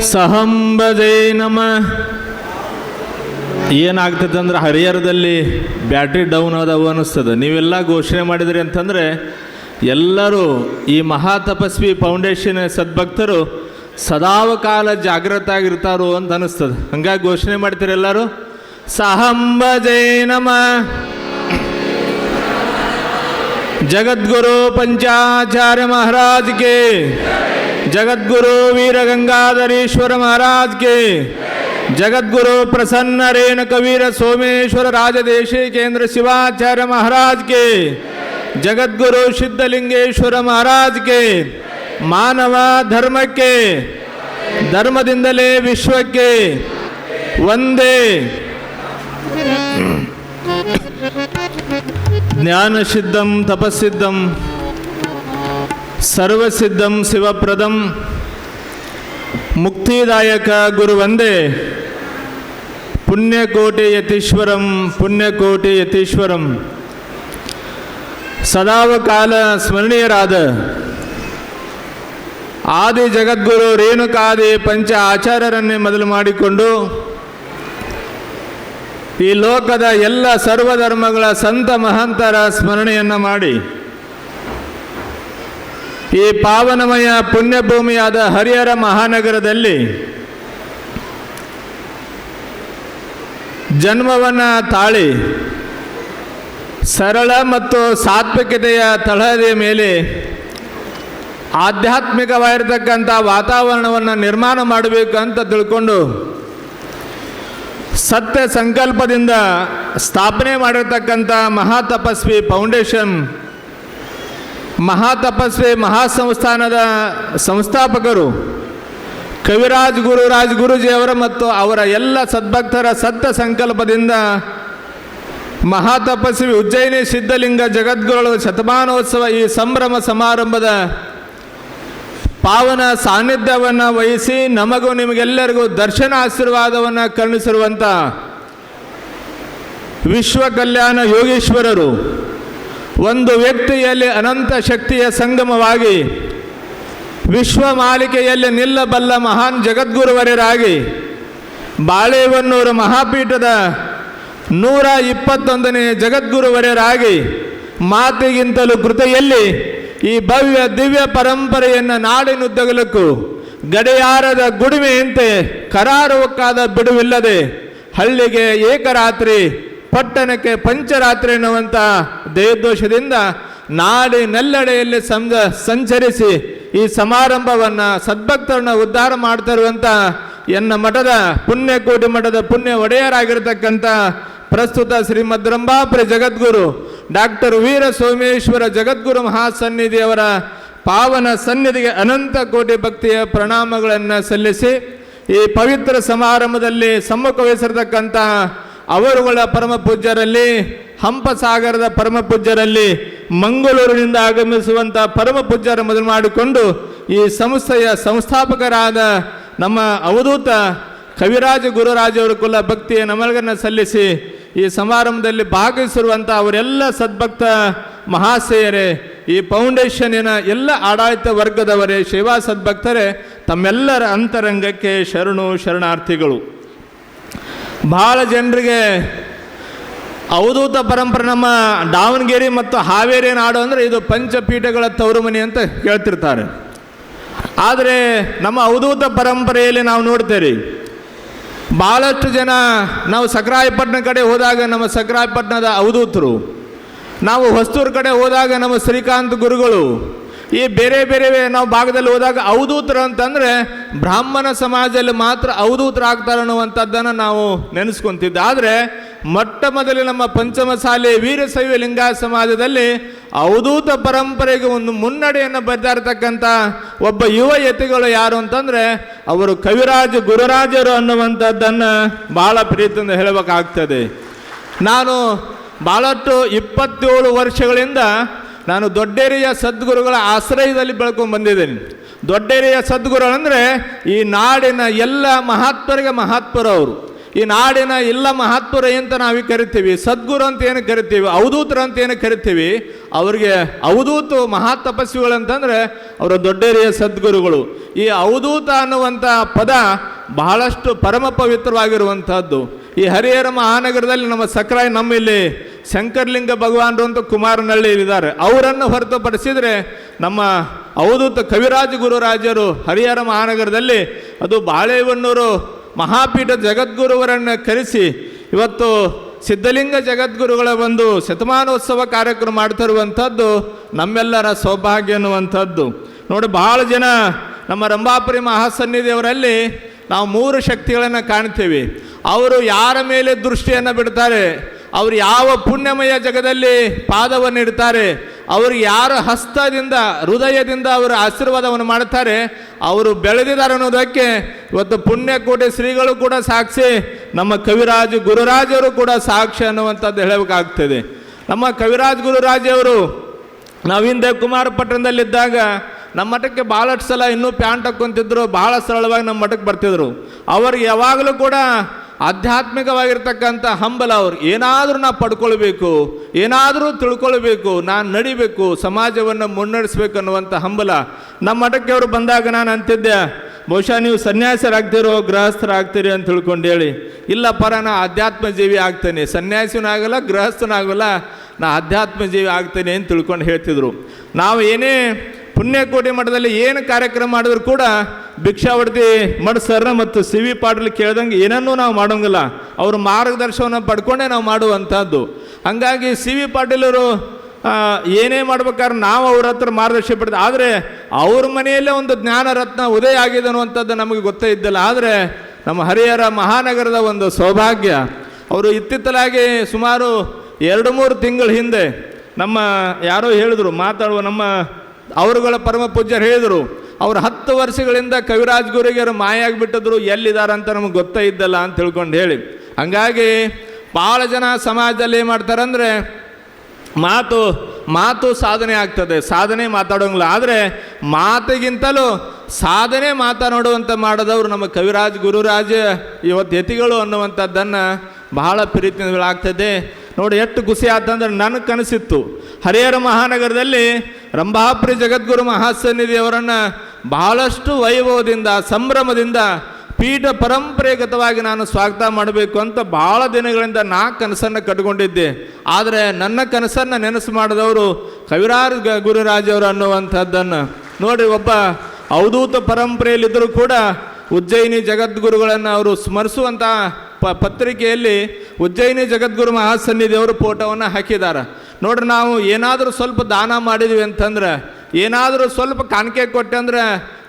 ಸಹಂಬದೇ ನಮ. ಏನಾಗ್ತದೆ ಅಂದ್ರೆ ಹರಿಹರದಲ್ಲಿ ಬ್ಯಾಟ್ರಿ ಡೌನ್ ಆದವು ಅನ್ನಿಸ್ತದೆ. ನೀವೆಲ್ಲ ಘೋಷಣೆ ಮಾಡಿದ್ರಿ ಅಂತಂದ್ರೆ, ಎಲ್ಲರೂ ಈ ಮಹಾ ತಪಸ್ವಿ ಫೌಂಡೇಶನ್ ಸದ್ಭಕ್ತರು ಸದಾವ ಕಾಲ ಜಾಗೃತ ಆಗಿರ್ತಾರೋ ಅಂತ ಅನ್ನಿಸ್ತದೆ. ಹಂಗಾಗಿ ಘೋಷಣೆ ಮಾಡ್ತೀರಿ ಎಲ್ಲರೂ? ಸಹಂಬ ಜೈ ನಮ. ಜಗದ್ಗುರು ಪಂಚಾಚಾರ್ಯ ಮಹಾರಾಜ್ ಕೆ. जगद्गुरु वीर गंगाधरेश्वर महाराज के जगद्गुरु प्रसन्न रेण कबीर सोमेश्वर राजदेशी केंद्र शिवाचार्य महाराज के जगद्गुरु सिद्धलिंगेश्वर महाराज के ಮಾನವ ಧರ್ಮಕ್ಕೆ ಧರ್ಮದಿಂದಲೇ ವಿಶ್ವಕ್ಕೆ ಒಂದೇ ಜ್ಞಾನಸಿದ್ಧಂ ತಪಸ್ಸಿದ್ಧಂ ಸರ್ವಸಿದ್ಧಂ ಶಿವಪ್ರದಂ. ಮುಕ್ತಿದಾಯಕ ಗುರುವಂದೇ. ಪುಣ್ಯಕೋಟಿ ಯತೀಶ್ವರಂ ಪುಣ್ಯಕೋಟಿ ಯತೀಶ್ವರಂ. ಸದಾವಕಾಲ ಸ್ಮರಣೀಯರಾದ ಆದಿ ಜಗದ್ಗುರು ರೇಣುಕಾದಿ ಪಂಚ ಆಚಾರ್ಯರನ್ನೇ ಮೊದಲು ಮಾಡಿಕೊಂಡು ಈ ಲೋಕದ ಎಲ್ಲ ಸರ್ವಧರ್ಮಗಳ ಸಂತ ಮಹಂತರ ಸ್ಮರಣೆಯನ್ನು ಮಾಡಿ ಈ ಪಾವನಮಯ ಪುಣ್ಯಭೂಮಿಯಾದ ಹರಿಹರ ಮಹಾನಗರದಲ್ಲಿ ಜನ್ಮವನ್ನು ತಾಳಿ ಸರಳ ಮತ್ತು ಸಾತ್ವಿಕತೆಯ ತಳಹದಿಯ ಮೇಲೆ ಆಧ್ಯಾತ್ಮಿಕವಾಗಿರ್ತಕ್ಕಂಥ ವಾತಾವರಣವನ್ನು ನಿರ್ಮಾಣ ಮಾಡಬೇಕು ಅಂತ ತಿಳ್ಕೊಂಡು ಸತ್ಯ ಸಂಕಲ್ಪದಿಂದ ಸ್ಥಾಪನೆ ಮಾಡಿರ್ತಕ್ಕಂಥ ಮಹಾತಪಸ್ವಿ ಫೌಂಡೇಶನ್ ಮಹಾತಪಸ್ವಿ ಮಹಾಸಂಸ್ಥಾನದ ಸಂಸ್ಥಾಪಕರು ಕವಿರಾಜ್ ಗುರುರಾಜ್ ಗುರುಜಿಯವರ ಮತ್ತು ಅವರ ಎಲ್ಲ ಸದ್ಭಕ್ತರ ಸತ್ತ ಸಂಕಲ್ಪದಿಂದ ಮಹಾತಪಸ್ವಿ ಉಜ್ಜಯಿನಿ ಸಿದ್ಧಲಿಂಗ ಜಗದ್ಗುರುಗಳು ಶತಮಾನೋತ್ಸವ ಈ ಸಂಭ್ರಮ ಸಮಾರಂಭದ ಪಾವನ ಸಾನ್ನಿಧ್ಯವನ್ನು ವಹಿಸಿ ನಮಗೂ ನಿಮಗೆಲ್ಲರಿಗೂ ದರ್ಶನ ಆಶೀರ್ವಾದವನ್ನು ಕರುಣಿಸಿರುವಂಥ ವಿಶ್ವ ಕಲ್ಯಾಣ ಯೋಗೀಶ್ವರರು. ಒಂದು ವ್ಯಕ್ತಿಯಲ್ಲಿ ಅನಂತ ಶಕ್ತಿಯ ಸಂಗಮವಾಗಿ ವಿಶ್ವ ಮಾಲಿಕೆಯಲ್ಲಿ ನಿಲ್ಲಬಲ್ಲ ಮಹಾನ್ ಜಗದ್ಗುರುವರರಾಗಿ ಬಾಳೆಹೊನ್ನೂರು ಮಹಾಪೀಠದ ನೂರ ಇಪ್ಪತ್ತೊಂದನೇ ಜಗದ್ಗುರುವರರಾಗಿ ಮಾತಿಗಿಂತಲೂ ಕೃತೆಯಲ್ಲಿ ಈ ಭವ್ಯ ದಿವ್ಯ ಪರಂಪರೆಯನ್ನು ನಾಡಿನುದ್ದಗಲಕ್ಕೂ ಗಡಿಯಾರದ ಗುಡುಮೆಯಂತೆ ಕರಾರುವಕ್ಕಾದ ಬಿಡುವಿಲ್ಲದೆ ಹಳ್ಳಿಗೆ ಏಕರಾತ್ರಿ ಪಟ್ಟಣಕ್ಕೆ ಪಂಚರಾತ್ರಿ ಎನ್ನುವಂಥ ದೇವದೋಷದಿಂದ ನಾಡಿನೆಲ್ಲೆಡೆಯಲ್ಲಿ ಸಂಜ ಸಂಚರಿಸಿ ಈ ಸಮಾರಂಭವನ್ನು ಸದ್ಭಕ್ತರನ್ನ ಉದ್ಧಾರ ಮಾಡ್ತಾ ಎನ್ನ ಮಠದ ಪುಣ್ಯಕೋಟಿ ಮಠದ ಪುಣ್ಯ ಒಡೆಯರಾಗಿರ್ತಕ್ಕಂಥ ಪ್ರಸ್ತುತ ಶ್ರೀಮದ್ರಂಭಾಪುರಿ ಜಗದ್ಗುರು ಡಾಕ್ಟರ್ ವೀರ ಸೋಮೇಶ್ವರ ಜಗದ್ಗುರು ಮಹಾಸನ್ನಿಧಿಯವರ ಪಾವನ ಸನ್ನಿಧಿಗೆ ಅನಂತ ಕೋಟಿ ಭಕ್ತಿಯ ಪ್ರಣಾಮಗಳನ್ನು ಸಲ್ಲಿಸಿ ಈ ಪವಿತ್ರ ಸಮಾರಂಭದಲ್ಲಿ ಸಮ್ಮುಖ ವಹಿಸಿರ್ತಕ್ಕಂಥ ಅವರುಗಳ ಪರಮ ಪೂಜ್ಯರಲ್ಲಿ ಹಂಪಸಾಗರದ ಪರಮ ಪೂಜ್ಯರಲ್ಲಿ ಮಂಗಳೂರಿನಿಂದ ಆಗಮಿಸುವಂಥ ಪರಮ ಪೂಜ್ಯರ ಮೊದಲು ಮಾಡಿಕೊಂಡು ಈ ಸಂಸ್ಥೆಯ ಸಂಸ್ಥಾಪಕರಾದ ನಮ್ಮ ಅವಧೂತ ಕವಿರಾಜ ಗುರುರಾಜ ಅವರ ಕುಲ ಭಕ್ತಿಯ ನಮಲಗನ್ನು ಸಲ್ಲಿಸಿ ಈ ಸಮಾರಂಭದಲ್ಲಿ ಭಾಗವಹಿಸಿರುವಂಥ ಅವರೆಲ್ಲ ಸದ್ಭಕ್ತ ಮಹಾಶಯರೇ ಈ ಫೌಂಡೇಶನಿನ ಎಲ್ಲ ಆಡಳಿತ ವರ್ಗದವರೇ, ಸೇವಾ ಸದ್ಭಕ್ತರೇ, ತಮ್ಮೆಲ್ಲರ ಅಂತರಂಗಕ್ಕೆ ಶರಣು ಶರಣಾರ್ಥಿಗಳು. ಭಾಳ ಜನರಿಗೆ ಅವಧೂತ ಪರಂಪರೆ ನಮ್ಮ ದಾವಣಗೆರೆ ಮತ್ತು ಹಾವೇರಿ ನಾಡು ಅಂದರೆ ಇದು ಪಂಚಪೀಠಗಳ ತವರು ಅಂತ ಹೇಳ್ತಿರ್ತಾರೆ. ಆದರೆ ನಮ್ಮ ಅವಧೂತ ಪರಂಪರೆಯಲ್ಲಿ ನಾವು ನೋಡ್ತೇವೆ ಭಾಳಷ್ಟು ಜನ ನಾವು ಸಕ್ರಾಯಪಟ್ಟಣ ಕಡೆ ಹೋದಾಗ ನಮ್ಮ ಸಕ್ರಾಯಪಟ್ಟಣದ ಅವಧೂತರು, ನಾವು ಹೊಸ್ತೂರು ಕಡೆ ಹೋದಾಗ ನಮ್ಮ ಶ್ರೀಕಾಂತ್ ಗುರುಗಳು ಈ ಬೇರೆ ಬೇರೆ ನಾವು ಭಾಗದಲ್ಲಿ ಹೋದಾಗ ಅವಧೂತರು ಅಂತಂದರೆ ಬ್ರಾಹ್ಮಣ ಸಮಾಜದಲ್ಲಿ ಮಾತ್ರ ಅನ್ನುವಂಥದ್ದನ್ನು ನಾವು ನೆನೆಸ್ಕೊಂತಿದ್ದೆ. ಆದರೆ ಮೊಟ್ಟ ಮೊದಲು ನಮ್ಮ ಪಂಚಮಸಾಲೆ ವೀರಶೈವ ಲಿಂಗ ಸಮಾಜದಲ್ಲಿ ಅವಧೂತ ಪರಂಪರೆಗೆ ಒಂದು ಮುನ್ನಡೆಯನ್ನು ಬರ್ತಾ ಇರತಕ್ಕಂಥ ಒಬ್ಬ ಯುವ ಯತಿಗಳು ಯಾರು ಅಂತಂದರೆ ಅವರು ಕವಿರಾಜ ಗುರುರಾಜರು ಅನ್ನುವಂಥದ್ದನ್ನು ಭಾಳ ಪ್ರೀತಿಯಿಂದ ಹೇಳಬೇಕಾಗ್ತದೆ. ನಾನು ಭಾಳಷ್ಟು ಇಪ್ಪತ್ತೇಳು ವರ್ಷಗಳಿಂದ ನಾನು ದೊಡ್ಡೇರಿಯ ಸದ್ಗುರುಗಳ ಆಶ್ರಯದಲ್ಲಿ ಬೆಳ್ಕೊಂಡು ಬಂದಿದ್ದೇನೆ. ದೊಡ್ಡೇರಿಯ ಸದ್ಗುರುಗಳಂದರೆ ಈ ನಾಡಿನ ಎಲ್ಲ ಮಹಾತ್ಮರಿಗೆ ಮಹಾತ್ಮರು ಅವರು. ಈ ನಾಡಿನ ಎಲ್ಲ ಮಹಾತ್ಮರು ಅಂತ ನಾವು ಕರಿತೀವಿ? ಸದ್ಗುರು ಅಂತ ಏನು ಕರಿತೀವಿ? ಅವಧೂತರು ಅಂತ ಏನು ಕರಿತೀವಿ? ಅವರಿಗೆ ಅವಧೂತು ಮಹಾತಪಸ್ವಿಗಳು ಅಂತಂದರೆ ಅವರ ದೊಡ್ಡೇರಿಯ ಸದ್ಗುರುಗಳು. ಈ ಅವಧೂತ ಅನ್ನುವಂಥ ಪದ ಬಹಳಷ್ಟು ಪರಮ ಪವಿತ್ರವಾಗಿರುವಂಥದ್ದು ಈ ಹರಿಹರ ಮಹಾನಗರದಲ್ಲಿ ನಮ್ಮ ಸಕ್ರಾಯ್ ನಮ್ಮಲ್ಲಿ ಶಂಕರ್ಲಿಂಗ ಭಗವಾನರು ಅಂತ ಇದ್ದಾರೆ ಅವರನ್ನು ಹೊರತುಪಡಿಸಿದರೆ ನಮ್ಮ ಅವಧೂತ ಕವಿರಾಜ ಗುರುರಾಜರು ಹರಿಹರ ಮಹಾನಗರದಲ್ಲಿ ಅದು ಬಾಳೆಹೊನ್ನೂರು ಮಹಾಪೀಠ ಜಗದ್ಗುರುವರನ್ನು ಕರೆಸಿ ಇವತ್ತು ಸಿದ್ಧಲಿಂಗ ಜಗದ್ಗುರುಗಳ ಒಂದು ಶತಮಾನೋತ್ಸವ ಕಾರ್ಯಕ್ರಮ ಮಾಡ್ತಿರುವಂಥದ್ದು ನಮ್ಮೆಲ್ಲರ ಸೌಭಾಗ್ಯ ಅನ್ನುವಂಥದ್ದು ನೋಡಿ ಭಾಳ ಜನ ನಮ್ಮ ರಂಭಾಪುರಿ ಮಹಾಸನ್ನಿಧಿಯವರಲ್ಲಿ ನಾವು ಮೂರು ಶಕ್ತಿಗಳನ್ನು ಕಾಣ್ತೀವಿ. ಅವರು ಯಾರ ಮೇಲೆ ದೃಷ್ಟಿಯನ್ನು ಬಿಡ್ತಾರೆ? ಅವರು ಯಾವ ಪುಣ್ಯಮಯ ಜಗದಲ್ಲಿ ಪಾದವನ್ನು ಇಡ್ತಾರೆ, ಅವರು ಯಾರ ಹಸ್ತದಿಂದ, ಹೃದಯದಿಂದ ಅವರು ಆಶೀರ್ವಾದವನ್ನು ಮಾಡ್ತಾರೆ ಅವರು ಬೆಳೆದಿದ್ದಾರೆ ಅನ್ನೋದಕ್ಕೆ ಇವತ್ತು ಪುಣ್ಯಕೋಟೆ ಶ್ರೀಗಳು ಕೂಡ ಸಾಕ್ಷಿ, ನಮ್ಮ ಕವಿರಾಜ್ ಗುರುರಾಜರು ಕೂಡ ಸಾಕ್ಷಿ ಅನ್ನುವಂಥದ್ದು ಹೇಳಬೇಕಾಗ್ತದೆ. ನಮ್ಮ ಕವಿರಾಜ್ ಗುರುರಾಜವರು ನಾವು ಹಿಂದೆ ಕುಮಾರ ಪಟ್ಟಣದಲ್ಲಿದ್ದಾಗ ನಮ್ಮ ಮಠಕ್ಕೆ ಭಾಳಷ್ಟು ಸಲ ಇನ್ನೂ ಪ್ಯಾಂಟ್ ಹಾಕ್ಕೊಂತಿದ್ರು ಭಾಳ ಸರಳವಾಗಿ ನಮ್ಮ ಮಠಕ್ಕೆ ಬರ್ತಿದ್ರು. ಅವರು ಯಾವಾಗಲೂ ಕೂಡ ಆಧ್ಯಾತ್ಮಿಕವಾಗಿರ್ತಕ್ಕಂಥ ಹಂಬಲ ಅವ್ರು. ಏನಾದರೂ ನಾ ಪಡ್ಕೊಳ್ಬೇಕು, ಏನಾದರೂ ತಿಳ್ಕೊಳ್ಬೇಕು, ನಾನು ನಡಿಬೇಕು, ಸಮಾಜವನ್ನು ಮುನ್ನಡೆಸ್ಬೇಕು ಅನ್ನುವಂಥ ಹಂಬಲ. ನಮ್ಮ ಮಠಕ್ಕೆ ಅವರು ಬಂದಾಗ ನಾನು ಅಂತಿದ್ದೆ, ಬಹುಶಃ ನೀವು ಸನ್ಯಾಸರಾಗ್ತಿರೋ ಗೃಹಸ್ಥರಾಗ್ತೀರಿ ಅಂತ ತಿಳ್ಕೊಂಡು ಹೇಳಿ. ಇಲ್ಲ ಪರ, ನಾ ಆಧ್ಯಾತ್ಮ ಜೀವಿ ಆಗ್ತೇನೆ. ಸನ್ಯಾಸಿನಾಗಲ್ಲ, ಗೃಹಸ್ಥನಾಗಲ್ಲ, ನಾ ಆಧ್ಯಾತ್ಮ ಜೀವಿ ಆಗ್ತೇನೆ ಅಂತ ತಿಳ್ಕೊಂಡು ಹೇಳ್ತಿದ್ರು. ನಾವು ಏನೇ ಪುಣ್ಯಕೋಟಿ ಮಠದಲ್ಲಿ ಏನು ಕಾರ್ಯಕ್ರಮ ಮಾಡಿದ್ರು ಕೂಡ ಭಿಕ್ಷಾವರ್ತಿ ಮಠ ಸರ್ನ ಮತ್ತು ಸಿ ವಿ ಪಾಟೀಲ್ ಕೇಳ್ದಂಗೆ ಏನನ್ನೂ ನಾವು ಮಾಡೋಂಗಿಲ್ಲ. ಅವ್ರ ಮಾರ್ಗದರ್ಶನ ಪಡ್ಕೊಂಡೇ ನಾವು ಮಾಡುವಂಥದ್ದು ಹಂಗಾಗಿ ಸಿ ವಿ ಪಾಟೀಲರು ಏನೇ ಮಾಡ್ಬೇಕಾದ್ರೆ ನಾವು ಅವ್ರ ಹತ್ರ ಮಾರ್ಗದರ್ಶನ ಪಡೆದ ಆದರೆ ಅವ್ರ ಮನೆಯಲ್ಲೇ ಒಂದು ಜ್ಞಾನ ರತ್ನ ಉದಯ ಆಗಿದೆ ಅನ್ನುವಂಥದ್ದು ನಮಗೆ ಗೊತ್ತೇ ಇದ್ದಿಲ್ಲ. ಆದರೆ ನಮ್ಮ ಹರಿಹರ ಮಹಾನಗರದ ಒಂದು ಸೌಭಾಗ್ಯ, ಅವರು ಇತ್ತಿತ್ತಲಾಗಿ ಸುಮಾರು ಎರಡು ಮೂರು ತಿಂಗಳ ಹಿಂದೆ ನಮ್ಮ ಯಾರೋ ಹೇಳಿದ್ರು, ಮಾತಾಡುವ ನಮ್ಮ ಅವರುಗಳ ಪರಮ ಪೂಜ್ಯರು ಹೇಳಿದರು ಅವ್ರು ಹತ್ತು ವರ್ಷಗಳಿಂದ ಕವಿರಾಜ್ ಗುರುಗಿಯರು ಮಾಯಾಗಿಬಿಟ್ಟಿದ್ರು, ಎಲ್ಲಿದ್ದಾರೆ ಅಂತ ನಮಗೆ ಗೊತ್ತೇ ಇದ್ದಲ್ಲ ಅಂತ ತಿಳ್ಕೊಂಡು ಹೇಳಿ. ಹಂಗಾಗಿ ಭಾಳ ಜನ ಸಮಾಜದಲ್ಲಿ ಏನು ಮಾಡ್ತಾರಂದ್ರೆ, ಮಾತು ಮಾತು ಸಾಧನೆ ಆಗ್ತದೆ, ಸಾಧನೆ ಮಾತಾಡೋಂಗಿಲ್ಲ. ಆದರೆ ಮಾತಿಗಿಂತಲೂ ಸಾಧನೆ ಮಾತನಾಡುವಂಥ ಮಾಡಿದವರು ನಮ್ಮ ಕವಿರಾಜ್ ಗುರುರಾಜ ಇವತ್ತು ಯತಿಗಳು ಅನ್ನುವಂಥದ್ದನ್ನು ಬಹಳ ಪ್ರೀತಿಯಾಗ್ತದೆ ನೋಡಿ, ಎಷ್ಟು ಖುಷಿ ಆತಂದ್ರೆ ನನಗೆ ಕನಸಿತ್ತು. ಹರಿಹರ ಮಹಾನಗರದಲ್ಲಿ ರಂಭಾಪುರಿ ಜಗದ್ಗುರು ಮಹಾಸನ್ನಿಧಿಯವರನ್ನು ಬಹಳಷ್ಟು ವೈಭವದಿಂದ, ಸಂಭ್ರಮದಿಂದ, ಪೀಠ ಪರಂಪರೆಗತವಾಗಿ ನಾನು ಸ್ವಾಗತ ಮಾಡಬೇಕು ಅಂತ ಭಾಳ ದಿನಗಳಿಂದ ನಾ ಕನಸನ್ನು ಕಟ್ಕೊಂಡಿದ್ದೆ. ಆದರೆ ನನ್ನ ಕನಸನ್ನು ನೆನಸು ಮಾಡಿದವರು ಕವಿರಾರ್ ಗುರುರಾಜವರು ಅನ್ನುವಂಥದ್ದನ್ನು. ನೋಡಿ, ಒಬ್ಬ ಅವಧೂತ ಪರಂಪರೆಯಲ್ಲಿದ್ದರೂ ಕೂಡ ಉಜ್ಜಯಿನಿ ಜಗದ್ಗುರುಗಳನ್ನು ಅವರು ಸ್ಮರಿಸುವಂಥ ಪ ಪತ್ರಿಕೆಯಲ್ಲಿ ಉಜ್ಜಯಿನಿ ಜಗದ್ಗುರು ಮಹಾಸನ್ನಿಧಿಯವರು ಫೋಟೋವನ್ನು ಹಾಕಿದ್ದಾರೆ. ನೋಡ್ರಿ, ನಾವು ಏನಾದರೂ ಸ್ವಲ್ಪ ದಾನ ಮಾಡಿದ್ವಿ ಅಂತಂದ್ರೆ ಏನಾದರೂ ಸ್ವಲ್ಪ ಕಾಣಿಕೆ ಕೊಟ್ಟೆ ಅಂದರೆ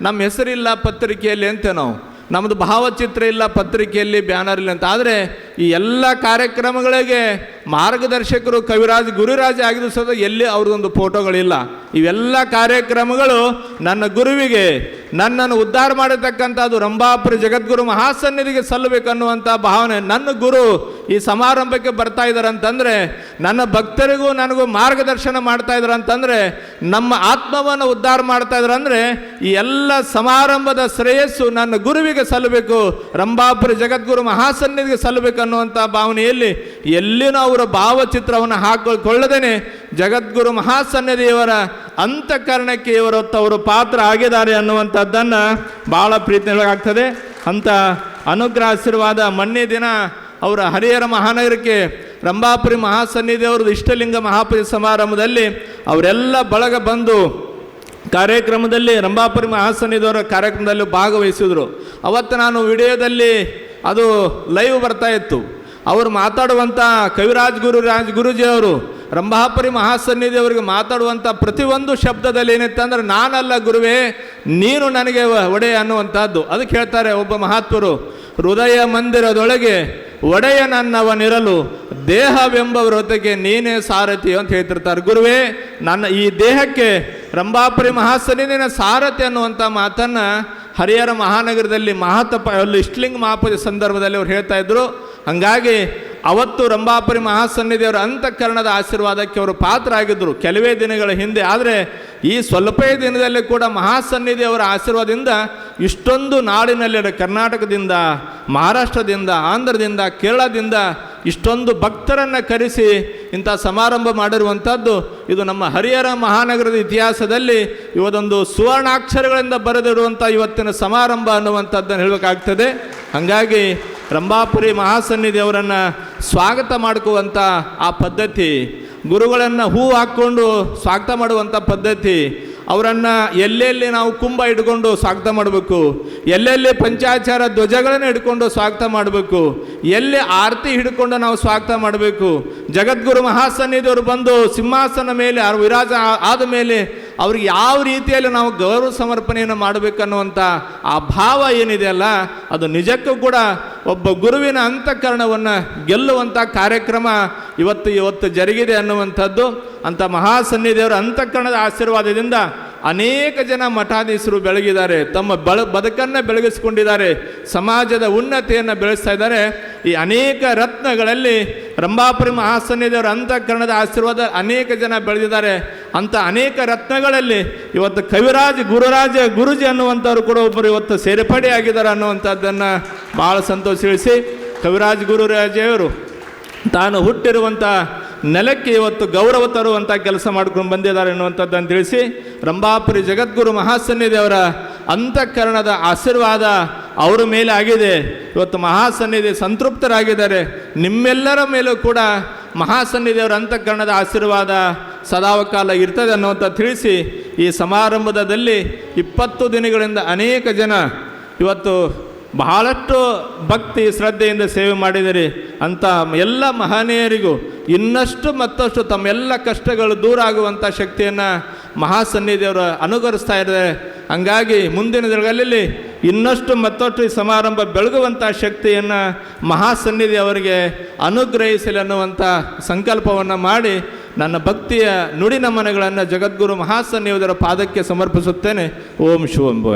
ನಮ್ಮ ಹೆಸರಿಲ್ಲ ಪತ್ರಿಕೆಯಲ್ಲಿ ಅಂತ ನಾವು. ನಮ್ಮದು ಭಾವಚಿತ್ರ ಇಲ್ಲ ಪತ್ರಿಕೆಯಲ್ಲಿ ಬ್ಯಾನರ್ ಇಲ್ಲ ಅಂತ. ಆದರೆ ಈ ಎಲ್ಲ ಕಾರ್ಯಕ್ರಮಗಳಿಗೆ ಮಾರ್ಗದರ್ಶಕರು ಕವಿರಾಜ್ ಗುರುರಾಜ ಆಗಿದ್ದು ಸದ ಎಲ್ಲಿ ಅವ್ರದ್ದೊಂದು ಫೋಟೋಗಳಿಲ್ಲ. ಇವೆಲ್ಲ ಕಾರ್ಯಕ್ರಮಗಳು ನನ್ನ ಗುರುವಿಗೆ, ನನ್ನನ್ನು ಉದ್ಧಾರ ಮಾಡಿರ್ತಕ್ಕಂಥದ್ದು ರಂಭಾಪುರಿ ಜಗದ್ಗುರು ಮಹಾಸನ್ನಿಧಿಗೆ ಸಲ್ಲಬೇಕನ್ನುವಂಥ ಭಾವನೆ ನನ್ನ ಗುರು ಈ ಸಮಾರಂಭಕ್ಕೆ ಬರ್ತಾ ಇದ್ದಾರೆ ಅಂತಂದರೆ, ನನ್ನ ಭಕ್ತರಿಗೂ ನನಗೂ ಮಾರ್ಗದರ್ಶನ ಮಾಡ್ತಾ ಇದ್ದಾರೆ ಅಂತಂದರೆ, ನಮ್ಮ ಆತ್ಮವನ್ನು ಉದ್ಧಾರ ಮಾಡ್ತಾ ಇದ್ದಾರೆ ಅಂದರೆ, ಈ ಎಲ್ಲ ಸಮಾರಂಭದ ಶ್ರೇಯಸ್ಸು ನನ್ನ ಗುರುವಿಗೆ ಸಲ್ಲಬೇಕು, ರಂಭಾಪುರಿ ಜಗದ್ಗುರು ಮಹಾಸನ್ನಿಧಿಗೆ ಸಲ್ಲಬೇಕು ಅನ್ನುವಂಥ ಭಾವನೆಯಲ್ಲಿ ಎಲ್ಲಿನೂ ಅವರ ಭಾವಚಿತ್ರವನ್ನು ಹಾಕಿಕೊಳ್ಳದೇನೆ ಜಗದ್ಗುರು ಮಹಾಸನ್ನಿಧಿಯವರ ಅಂತಃಕರಣಕ್ಕೆ ಇವರು ಅವರು ಪಾತ್ರ ಆಗಿದ್ದಾರೆ ಅನ್ನುವಂಥದ್ದನ್ನು ಭಾಳ ಪ್ರೀತಿಯಾಗ್ತದೆ ಅಂತ ಅನುಗ್ರಹ ಆಶೀರ್ವಾದ ಮೊನ್ನೆ ದಿನ ಅವರ ಹರಿಹರ ಮಹಾನಗರಕ್ಕೆ ರಂಭಾಪುರಿ ಮಹಾಸನ್ನಿಧಿ ಅವ್ರದ್ದು ಇಷ್ಟಲಿಂಗ ಮಹಾಪುರಿ ಸಮಾರಂಭದಲ್ಲಿ ಅವರೆಲ್ಲ ಬಳಗ ಬಂದು ಕಾರ್ಯಕ್ರಮದಲ್ಲಿ ರಂಭಾಪುರಿ ಮಹಾಸನ್ನಿಧಿಯವರ ಕಾರ್ಯಕ್ರಮದಲ್ಲಿ ಭಾಗವಹಿಸಿದರು. ಅವತ್ತು ನಾನು ವಿಡಿಯೋದಲ್ಲಿ ಅದು ಲೈವ್ ಬರ್ತಾ ಇತ್ತು. ಅವರು ಮಾತಾಡುವಂಥ ಕವಿರಾಜ್ ಗುರು, ರಾಜ್ ಗುರುಜಿ ಅವರು ರಂಭಾಪುರಿ ಮಹಾಸನ್ನಿಧಿ ಅವರಿಗೆ ಮಾತಾಡುವಂಥ ಪ್ರತಿಯೊಂದು ಶಬ್ದದಲ್ಲಿ ಏನಿತ್ತಂದ್ರೆ ನಾನಲ್ಲ ಗುರುವೇ, ನೀನು ನನಗೆ ಒಡೆ ಅನ್ನುವಂಥದ್ದು. ಅದಕ್ಕೆ ಹೇಳ್ತಾರೆ ಒಬ್ಬ ಮಹಾತ್ಮರು, ಹೃದಯ ಮಂದಿರದೊಳಗೆ ಒಡೆಯ ನನ್ನವನಿರಲು ದೇಹವೆಂಬ ವ್ರತಕ್ಕೆ ನೀನೇ ಸಾರಥಿ ಅಂತ ಹೇಳ್ತಿರ್ತಾರೆ. ಗುರುವೇ, ನನ್ನ ಈ ದೇಹಕ್ಕೆ ರಂಭಾಪುರಿ ಮಹಾಸನ್ನಿಧಿನ ಸಾರಥಿ ಅನ್ನುವಂಥ ಮಾತನ್ನು ಹರಿಹರ ಮಹಾನಗರದಲ್ಲಿ ಮಹಾತಪ ಅಲ್ಲಿ ಇಷ್ಟಲಿಂಗ ಮಹಾಪೂಜೆ ಸಂದರ್ಭದಲ್ಲಿ ಅವ್ರು ಹೇಳ್ತಾ ಇದ್ರು. ಹಂಗಾಗಿ ಅವತ್ತು ರಂಭಾಪುರಿ ಮಹಾಸನ್ನಿಧಿಯವರ ಅಂತಃಕರಣದ ಆಶೀರ್ವಾದಕ್ಕೆ ಅವರು ಪಾತ್ರ ಆಗಿದ್ದರು ಕೆಲವೇ ದಿನಗಳ ಹಿಂದೆ, ಆದರೆ ಈ ಸ್ವಲ್ಪೇ ದಿನದಲ್ಲಿ ಕೂಡ ಮಹಾಸನ್ನಿಧಿಯವರ ಆಶೀರ್ವಾದದಿಂದ ಇಷ್ಟೊಂದು ನಾಡಿನಲ್ಲಿ ಕರ್ನಾಟಕದಿಂದ, ಮಹಾರಾಷ್ಟ್ರದಿಂದ, ಆಂಧ್ರದಿಂದ, ಕೇರಳದಿಂದ ಇಷ್ಟೊಂದು ಭಕ್ತರನ್ನು ಕರೆಸಿ ಇಂಥ ಸಮಾರಂಭ ಮಾಡಿರುವಂಥದ್ದು ಇದು ನಮ್ಮ ಹರಿಹರ ಮಹಾನಗರದ ಇತಿಹಾಸದಲ್ಲಿ ಇವದೊಂದು ಸುವರ್ಣಾಕ್ಷರಗಳಿಂದ ಬರೆದಿರುವಂಥ ಇವತ್ತಿನ ಸಮಾರಂಭ ಅನ್ನುವಂಥದ್ದನ್ನು ಹೇಳಬೇಕಾಗ್ತದೆ. ಹಾಗಾಗಿ ರಂಭಾಪುರಿ ಮಹಾಸನ್ನಿಧಿಯವರನ್ನು ಸ್ವಾಗತ ಮಾಡ್ಕೋವಂಥ ಆ ಪದ್ಧತಿ, ಗುರುಗಳನ್ನು ಹೂ ಹಾಕ್ಕೊಂಡು ಸ್ವಾಗತ ಮಾಡುವಂಥ ಪದ್ಧತಿ, ಅವರನ್ನು ಎಲ್ಲೆಲ್ಲಿ ನಾವು ಕುಂಭ ಇಟ್ಕೊಂಡು ಸ್ವಾಗತ ಮಾಡಬೇಕು, ಎಲ್ಲೆಲ್ಲಿ ಪಂಚಾಚಾರ ಧ್ವಜಗಳನ್ನು ಹಿಡ್ಕೊಂಡು ಸ್ವಾಗತ ಮಾಡಬೇಕು, ಎಲ್ಲಿ ಆರತಿ ಹಿಡ್ಕೊಂಡು ನಾವು ಸ್ವಾಗತ ಮಾಡಬೇಕು, ಜಗದ್ಗುರು ಮಹಾಸನ್ನಿಧಿಯವರು ಬಂದು ಸಿಂಹಾಸನ ಮೇಲೆ ವಿರಾಜ ಆದ ಮೇಲೆ ಅವ್ರಿಗೆ ಯಾವ ರೀತಿಯಲ್ಲಿ ನಾವು ಗೌರವ ಸಮರ್ಪಣೆಯನ್ನು ಮಾಡಬೇಕನ್ನುವಂಥ ಆ ಭಾವ ಏನಿದೆಯಲ್ಲ ಅದು ನಿಜಕ್ಕೂ ಕೂಡ ಒಬ್ಬ ಗುರುವಿನ ಅಂತಃಕರಣವನ್ನು ಗೆಲ್ಲುವಂಥ ಕಾರ್ಯಕ್ರಮ ಇವತ್ತು ಇವತ್ತು ಜರುಗಿದೆ ಅನ್ನುವಂಥದ್ದು ಅಂಥ ಮಹಾಸನ್ನಿಧಿಯವರ ಅಂತಃಕರಣದ ಆಶೀರ್ವಾದದಿಂದ ಅನೇಕ ಜನ ಮಠಾಧೀಶರು ಬೆಳಗಿದ್ದಾರೆ. ತಮ್ಮ ಬಳ, ಬದುಕನ್ನು ಬೆಳಗಿಸಿಕೊಂಡಿದ್ದಾರೆ. ಸಮಾಜದ ಉನ್ನತಿಯನ್ನು ಬೆಳೆಸ್ತಾ ಇದ್ದಾರೆ. ಈ ಅನೇಕ ರತ್ನಗಳಲ್ಲಿ ರಂಭಾಪುರಿ ಮಹಾಸನ್ನಿಧಿಯವರ ಅಂತಃಕರಣದ ಆಶೀರ್ವಾದ ಅನೇಕ ಜನ ಬೆಳೆದಿದ್ದಾರೆ. ಅಂಥ ಅನೇಕ ರತ್ನಗಳಲ್ಲಿ ಇವತ್ತು ಕವಿರಾಜ್, ಗುರುರಾಜ, ಗುರುಜಿ ಅನ್ನುವಂಥವ್ರು ಕೂಡ ಒಬ್ಬರು ಇವತ್ತು ಸೇರ್ಪಡೆಯಾಗಿದ್ದಾರೆ ಅನ್ನುವಂಥದ್ದನ್ನು ಭಾಳ ಸಂತೋಷ ತಿಳಿಸಿ. ಕವಿರಾಜ್ ಗುರುರಾಜೆಯವರು ತಾನು ಹುಟ್ಟಿರುವಂಥ ನೆಲಕ್ಕೆ ಇವತ್ತು ಗೌರವ ತರುವಂಥ ಕೆಲಸ ಮಾಡ್ಕೊಂಡು ಬಂದಿದ್ದಾರೆ ಅನ್ನುವಂಥದ್ದನ್ನು ತಿಳಿಸಿ ರಂಭಾಪುರಿ ಜಗದ್ಗುರು ಮಹಾಸನ್ನಿಧಿಯವರ ಅಂತಃಕರಣದ ಆಶೀರ್ವಾದ ಅವರ ಮೇಲೆ ಆಗಿದೆ. ಇವತ್ತು ಮಹಾಸನ್ನಿಧಿ ಸಂತೃಪ್ತರಾಗಿದ್ದಾರೆ. ನಿಮ್ಮೆಲ್ಲರ ಮೇಲೂ ಕೂಡ ಮಹಾಸನ್ನಿಧಿಯವರ ಅಂತಃಕರಣದ ಆಶೀರ್ವಾದ ಸದಾವಕಾಲ ಇರ್ತದೆ ಅನ್ನುವಂಥ ತಿಳಿಸಿ ಈ ಸಮಾರಂಭದಲ್ಲಿ ಇಪ್ಪತ್ತು ದಿನಗಳಿಂದ ಅನೇಕ ಜನ ಇವತ್ತು ಬಹಳಷ್ಟು ಭಕ್ತಿ ಶ್ರದ್ಧೆಯಿಂದ ಸೇವೆ ಮಾಡಿದರೆ. ಅಂತ ಎಲ್ಲ ಮಹನೀಯರಿಗೂ ಇನ್ನಷ್ಟು ಮತ್ತಷ್ಟು ತಮ್ಮೆಲ್ಲ ಕಷ್ಟಗಳು ದೂರ ಆಗುವಂಥ ಶಕ್ತಿಯನ್ನು ಮಹಾಸನ್ನಿಧಿಯವರು ಅನುಗರಿಸ್ತಾ ಇದ್ದಾರೆ. ಹಂಗಾಗಿ ಮುಂದಿನ ದಿನಗಳಲ್ಲಿ ಇನ್ನಷ್ಟು ಮತ್ತಷ್ಟು ಈ ಸಮಾರಂಭ ಬೆಳಗುವಂಥ ಶಕ್ತಿಯನ್ನು ಮಹಾಸನ್ನಿಧಿ ಅವರಿಗೆ ಅನುಗ್ರಹಿಸಲಿ ಅನ್ನುವಂಥ ಸಂಕಲ್ಪವನ್ನು ಮಾಡಿ ನನ್ನ ಭಕ್ತಿಯ ನುಡಿ ನಮನಗಳನ್ನು ಜಗದ್ಗುರು ಮಹಾಸನ್ನಿಧಿಯವರ ಪಾದಕ್ಕೆ ಸಮರ್ಪಿಸುತ್ತೇನೆ. ಓಂ ಶಿವಂಭವ.